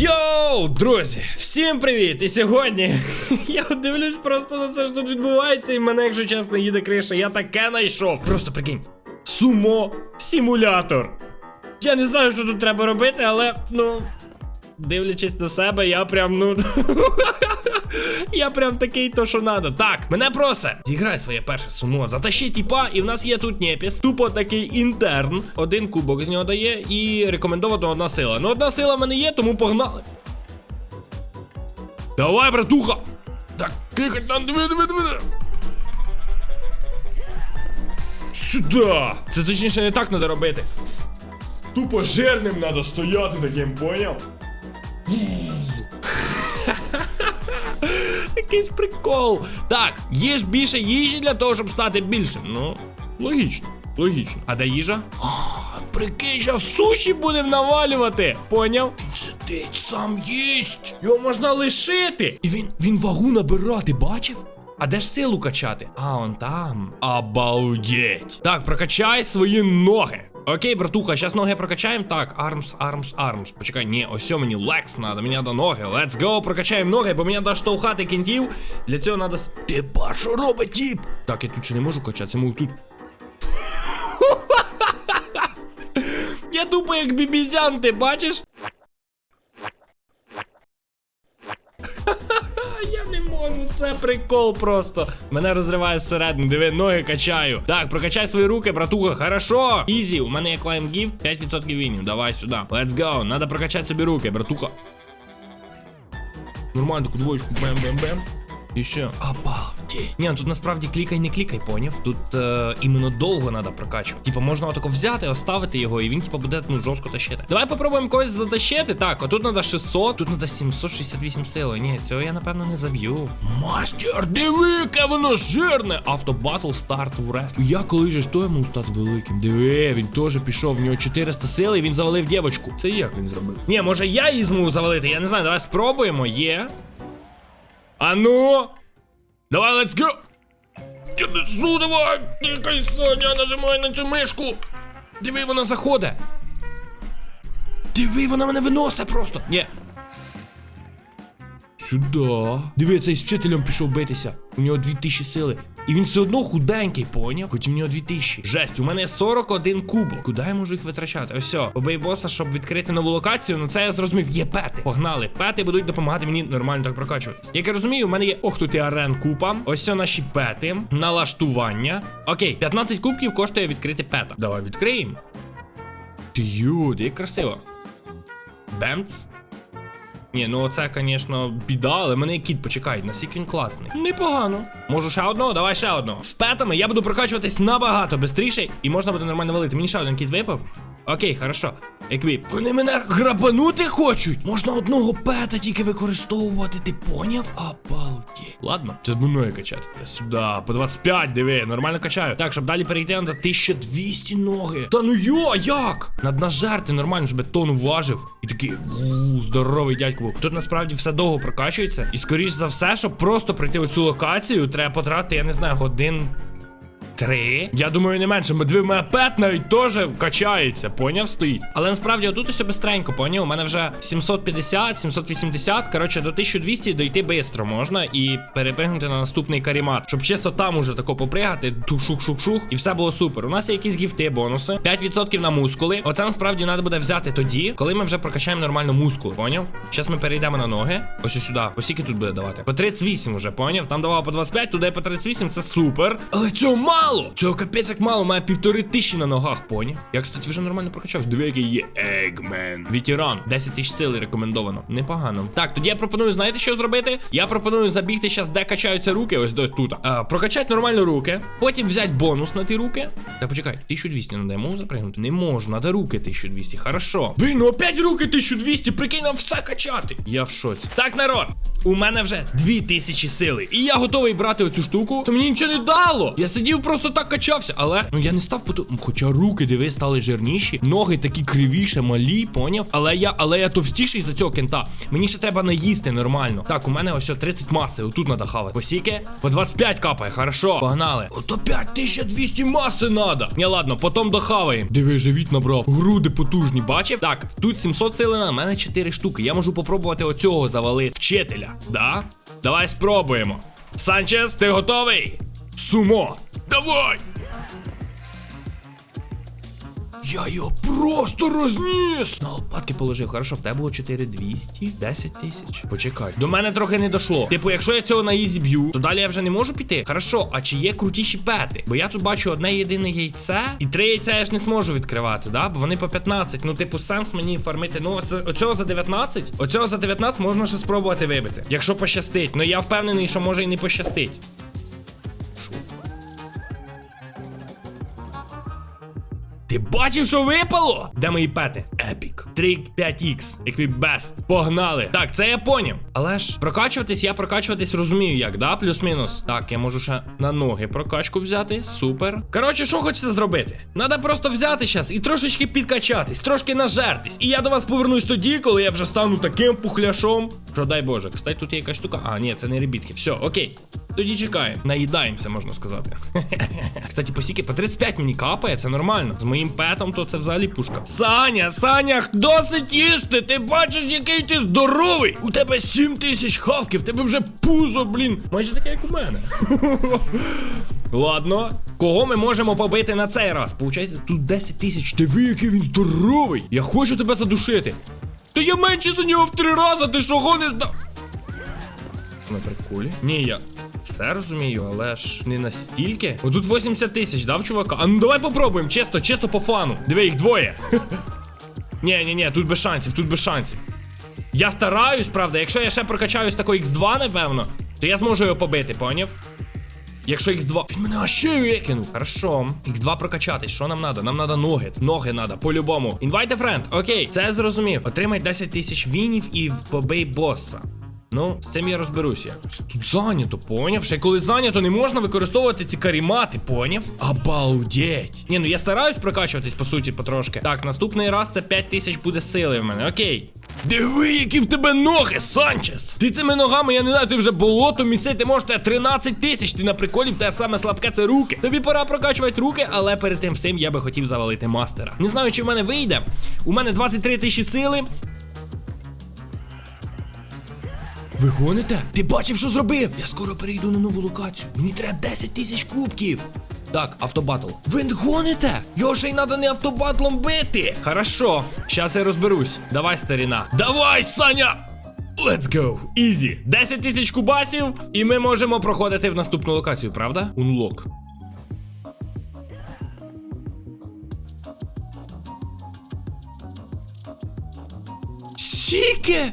Йоу, друзі, всім привіт! І сьогодні я дивлюсь просто на це, що тут відбувається, і мене, якщо чесно, їде криша. Я таке знайшов. Просто прикинь. Сумо симулятор. Я не знаю, що тут треба робити, але ну. Дивлячись на себе, я прям, ну. Я прям такий то, що надо. Так, мене просить. Зіграй своє перше сумо, затащи тіпа, і в нас є тут Непіс. Тупо такий інтерн. Один кубок з нього дає і рекомендовано одна сила. Ну, одна сила в мене є, тому погнали. Давай, братуха! Так, кликать нам, диви, диви, диви. Сюда! Це точніше не так треба робити. Тупо жирним треба стояти таким, поняв? Якийсь прикол. Так, їж більше їжі для того, щоб стати більшим. Ну, логічно, логічно. А де їжа? Прикинь, зараз суші будемо навалювати. Поняв? Він сидить, сам їсть. Його можна лишити. І він, він вагу набирати, бачив? А де ж силу качати? А, он там. Обалдеть. Так, прокачай свої ноги. Окей, братуха, зараз ноги прокачаємо. Так, армс, армс, армс. Почекай, ні, ось мені лекс надо, мені до ноги. Let's go, прокачаємо ноги, бо мені треба штовхати кінтів. Для цього треба. Ти що робить тіп? Так, я тут ще не можу качатися, мов тут. Я тупо як бібізян, ти бачиш? Я не можу, це прикол просто. Мене розриває зсередини, диви, ноги качаю. Так, прокачай свої руки, братуха, хорошо. Ізі, у мене є клайм гіфт, 5% вінів. Давай сюди. Let's go. Надо прокачати собі руки, братуха. Нормально, таку двоєчку, бем-бем-бем. І ще. Обалдеть. Ні, ну тут насправді клікай, не клікай, поняв? Тут е, іменно довго треба прокачувати. Типа можна отако взяти, оставити його, і він типа буде ну жорстко тащити. Давай попробуємо когось затащити. Так, отут треба 600, тут треба 768 сили. Ні, цього я напевно не заб'ю. Мастер, диви, яке воно жирне! Автобатл старт в рест. Я коли же ж то йому стати великим. Диви, він теж пішов, в нього 400 сили, і він завалив дівочку. Це як він зробив? Ні, може я її зможу завалити, я не знаю, давай спробуємо. Є. А ну! Давай, let's go! Я несу, давай! Тикай, Соня, нажимай на цю мишку! Диви, вона заходить! Диви, вона мене виносить просто! Ні. Сюда. Диви, цей з вчителем пішов битися. У нього 2000 сили. І він все одно худенький, поняв? Хоч у нього 2000. Жесть, у мене 41 кубок. Куди я можу їх витрачати? Ось все. Побий боса, щоб відкрити нову локацію. Ну це я зрозумів. Є пети. Погнали. Пети будуть допомагати мені нормально так прокачуватися. Як я розумію, у мене є. Ох, тут і арен купа. Ось все наші пети. Налаштування. Окей, 15 кубків коштує відкрити пета. Давай відкриємо. Тюд, як красиво. Бемц. Ні, ну це, звісно, біда, але мене є кіт, почекай, наскільки він класний. Непогано. Можу ще одного, давай ще одного. З петами я буду прокачуватись набагато швидше, і можна буде нормально валити. Мені ще один кіт випав. Окей, хорошо. Еквіп. Вони мене грабанути хочуть. Можна одного пета тільки використовувати, ти поняв? Обалді. Ладно, це з мною качати. Та сюди, по 25, диви, нормально качаю. Так, щоб далі перейти на 1200 ноги. Та ну йо, як? Над нажерти нормально, щоб я тонну важив. І такий у здоровий дядько був. Тут насправді все довго прокачується. І скоріш за все, щоб просто пройти оцю локацію, треба потратити, я не знаю, годин. Три. Я думаю, не менше. Медвив мене пет навіть теж вкачається, поняв стоїть. Але насправді отут усе бистренько, поняв. У мене вже 750, 780. Коротше, до 1200 дойти швидко можна і перепригнути на наступний карімат. Щоб чисто там уже тако попригати, тух-шух-шух-шух, і все було супер. У нас є якісь гіфти, бонуси. 5% на мускули. Оце насправді треба буде взяти тоді, коли ми вже прокачаємо нормально мускули, поняв? Зараз ми перейдемо на ноги. Ось ось сюди. Ось тут буде давати. По 38 вже, поняв? Там давало по 25, туди по 38, це супер. Але цього мало! Цього капець як мало, має півтори тисячі на ногах, поняв? Я, кстати, вже нормально прокачав. Диви, який є Егмен. Ветеран. 10 тисяч сили рекомендовано. Непогано. Так, тоді я пропоную, знаєте, що зробити? Я пропоную забігти зараз, де качаються руки, ось до тут. Прокачати нормально руки. Потім взяти бонус на ті руки. Так, почекай, 1200 надо йому запригнути. Не можу, надо руки 1200. Хорошо. Блін, ну опять руки 1200, прикинь, нам все качати. Я в шоці. Так, народ. У мене вже 2000 сили. І я готовий брати оцю штуку. То мені нічого не дало. Я сидів просто просто так качався. Але ну я не став поту. Хоча руки, диви, стали жирніші, ноги такі кривіше, малі, поняв? Але я, але я товстіший за цього кента. Мені ще треба наїсти нормально. Так, у мене ось 30 маси. Отут треба хавати. Посіки? По 25 капає, хорошо. Погнали. Ото 5200 маси надо. Ні, ладно, потім дохаваємо. Диви, живіт набрав. Груди потужні, бачив? Так, тут 700 сили на мене 4 штуки. Я можу попробувати оцього завалити. Вчителя. Да? Давай спробуємо. Санчес, ти готовий? Сумо! Давай! Я його просто розніс! На лопатки положив. Хорошо, в тебе було 4200, 10 тисяч. Почекай. До мене трохи не дошло. Типу, якщо я цього на ізі б'ю, то далі я вже не можу піти. Хорошо, а чи є крутіші пети? Бо я тут бачу одне єдине яйце, і три яйця я ж не зможу відкривати, да? Бо вони по 15. Ну, типу, сенс мені фармити. Ну, оцього за 19, оцього за 19 можна ще спробувати вибити. Якщо пощастить. Ну я впевнений, що може і не пощастить. Ти бачив, що випало? Де мої пети? Епік. 3-5X. Еквібест. Погнали. Так, це я поняв. Але ж прокачуватись, я прокачуватись розумію, як, да? Плюс-мінус. Так, я можу ще на ноги прокачку взяти. Супер. Коротше, що хочеться зробити? Надо просто взяти зараз і трошечки підкачатись, трошки нажертись. І я до вас повернусь тоді, коли я вже стану таким пухляшом. Що дай Боже. Кстати, тут є якась штука. А, ні, це не ребітки. Все, окей. Тоді чекаємо. Наїдаємося, можна сказати. Кстати, посіки по 35 мені капає, це нормально. З моїм петом то це взагалі пушка. Саня, Саня, досить їсти! Ти бачиш, який ти здоровий! У тебе 7 тисяч хавків, тебе вже пузо, блін. Майже таке, як у мене. Ладно, кого ми можемо побити на цей раз? Получається, тут 10 тисяч. Диви, який він здоровий! Я хочу тебе задушити. Та я менше за нього в три рази, ти що гониш на. На приколі? Ні, я все розумію, але ж не настільки. Отут 80 тисяч, дав чувака. А ну давай попробуємо, чисто, чисто по фану. Диви, їх двоє. Ні, ні, ні, тут без шансів, тут без шансів. Я стараюсь, правда, якщо я ще прокачаюсь такої X2, напевно, то я зможу його побити, поняв? Якщо X2. Він мене аж ще викинув. Хорошо. X2 прокачатись. Що нам треба? Нам треба ноги. Ноги треба, по-любому. A friend. Окей, це зрозумів. Отримай 10 тисяч вінів і побий боса. Ну, з цим я розберусь якось. Тут зайнято, поняв? Ще коли зайнято, не можна використовувати ці карімати, поняв? Обалдеть. Ні, ну я стараюсь прокачуватись, по суті, потрошки. Так, наступний раз це 5 тисяч буде сили в мене. Окей. Диви, які в тебе ноги, Санчес! Ти цими ногами, я не знаю, ти вже болото місити можеш тебе 13 тисяч. Ти на приколі, в тебе саме слабке це руки. Тобі пора прокачувати руки, але перед тим всім я би хотів завалити мастера. Не знаю, чи в мене вийде. У мене 23 тисячі сили. Ви гоните? Ти бачив, що зробив? Я скоро перейду на нову локацію. Мені треба 10 тисяч кубків. Так, автобатл. Ви гоните? Його ще й надо не автобатлом бити. Хорошо, щас я розберусь. Давай, старіна. Давай, Саня! Let's go! Ізі. 10 тисяч кубасів, і ми можемо проходити в наступну локацію, правда? Unlock. Сіке!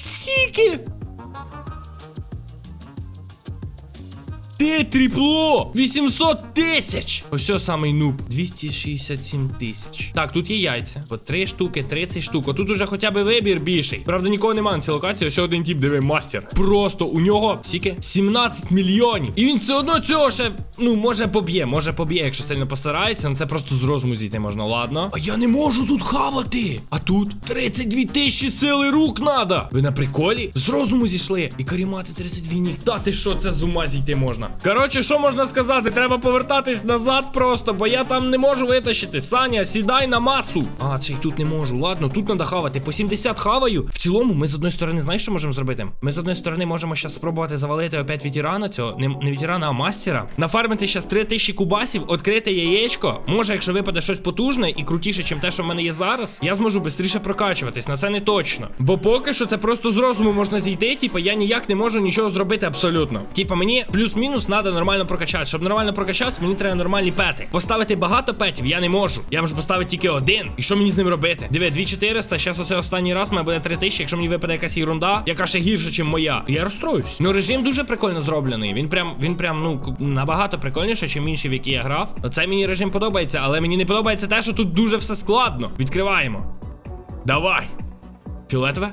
Siki. Ти тріпло! 800 тисяч! Ось самий нуб. 267 тисяч. Так, тут є яйця. По 3 штуки, 30 штук. Тут уже хоча б вибір більший. Правда, нікого немає на цій локації. Ось один тип, диви, мастер. Просто у нього скільки? 17 мільйонів. І він все одно цього ще, ну, може поб'є, може поб'є, якщо сильно постарається. Ну це просто з розуму зійти можна, ладно. А я не можу тут хавати. А тут 32 тисячі сили рук надо. Ви на приколі? З розуму зійшли. І карімати 32 ніг. Та ти що, це з ума зійти можна. Коротше, що можна сказати? Треба повертатись назад просто, бо я там не можу витащити. Саня, сідай на масу. А, це й тут не можу. Ладно, тут треба хавати. По 70 хаваю. В цілому, ми з одної сторони, знаєш, що можемо зробити? Ми з одної сторони можемо зараз спробувати завалити опять ветерана цього. Не, не ветерана, а мастера. Нафармити зараз 3000 кубасів, відкрити яєчко. Може, якщо випаде щось потужне і крутіше, ніж те, що в мене є зараз, я зможу швидше прокачуватись. На це не точно. Бо поки що це просто з розуму можна зійти. Типа я ніяк не можу нічого зробити абсолютно. Типа мені плюс-мінус треба нормально прокачати. Щоб нормально прокачатися, мені треба нормальні пети. Поставити багато петів я не можу. Я можу поставити тільки один. І що мені з ним робити? Диви, 2400, зараз оце останній раз мене буде 3000. Якщо мені випаде якась ерунда, яка ще гірша, ніж моя, я розстроюсь. Ну режим дуже прикольно зроблений. Він прям, він прям, ну набагато прикольніше, ніж інші, в які я грав. Оце мені режим подобається, але мені не подобається те, що тут дуже все складно. Відкриваємо. Давай. Фіолетове?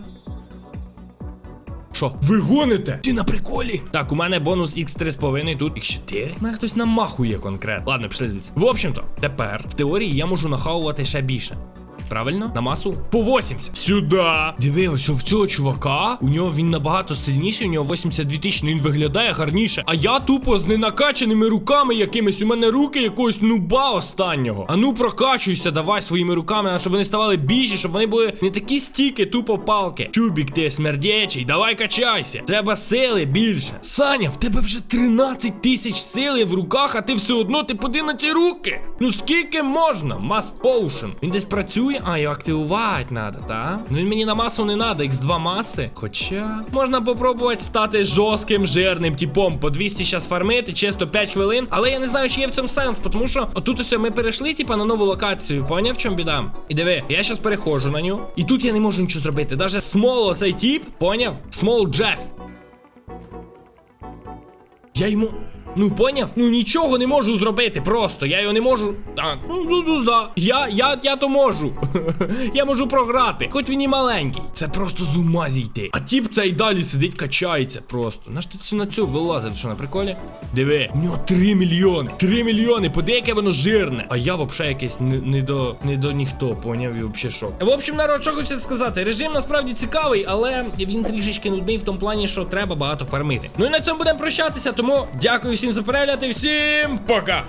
Що? Ви гоните? Ти на приколі? Так, у мене бонус x3,5, тут Х4. Мене хтось намахує конкретно. Ладно, пішли звідси. В общем-то, тепер в теорії я можу нахавувати ще більше. Правильно? На масу? По 80. Сюда. Диви, ось в цього чувака. У нього він набагато сильніший, у нього 82 тисячі, ну він виглядає гарніше. А я тупо з ненакаченими руками якимись. У мене руки якогось нуба останнього. А ну прокачуйся, давай своїми руками, щоб вони ставали більші, щоб вони були не такі стіки, тупо палки. Чубік, ти смердячий, давай качайся. Треба сили більше. Саня, в тебе вже 13 тисяч сили в руках, а ти все одно ти поди на ці руки. Ну скільки можна? Мас Potion. Він десь працює, а його активувати треба, та? Ну мені на масу не треба, x2 маси. Хоча можна попробувати стати жорстким жирним типом. По 200 зараз фармити, чисто 5 хвилин. Але я не знаю, чи є в цьому сенс, тому що отут ось ми перейшли, типа, на нову локацію. Поняв, в чому біда? І диви, я зараз переходжу на нього. І тут я не можу нічого зробити. Даже смол оцей тип, поняв? Смол Джеф. Я йому. Ну, поняв? Ну нічого не можу зробити. Просто я його не можу. А, ну, ну, ну да. Я, я, я то можу. я можу програти. Хоч він і маленький. Це просто з ума зійти. А тіп цей далі сидить, качається просто. Наш ти на цю вилазив, що на приколі? Диви, у нього 3 мільйони. 3 мільйони. Поди, яке воно жирне. А я взагалі якийсь не, не до не до ніхто, поняв і взагалі шок. В общем, народ, що хочу сказати, режим насправді цікавий, але він трішечки нудний в тому плані, що треба багато фармити. Ну і на цьому будемо прощатися, тому дякую всім за перегляд і всім пока!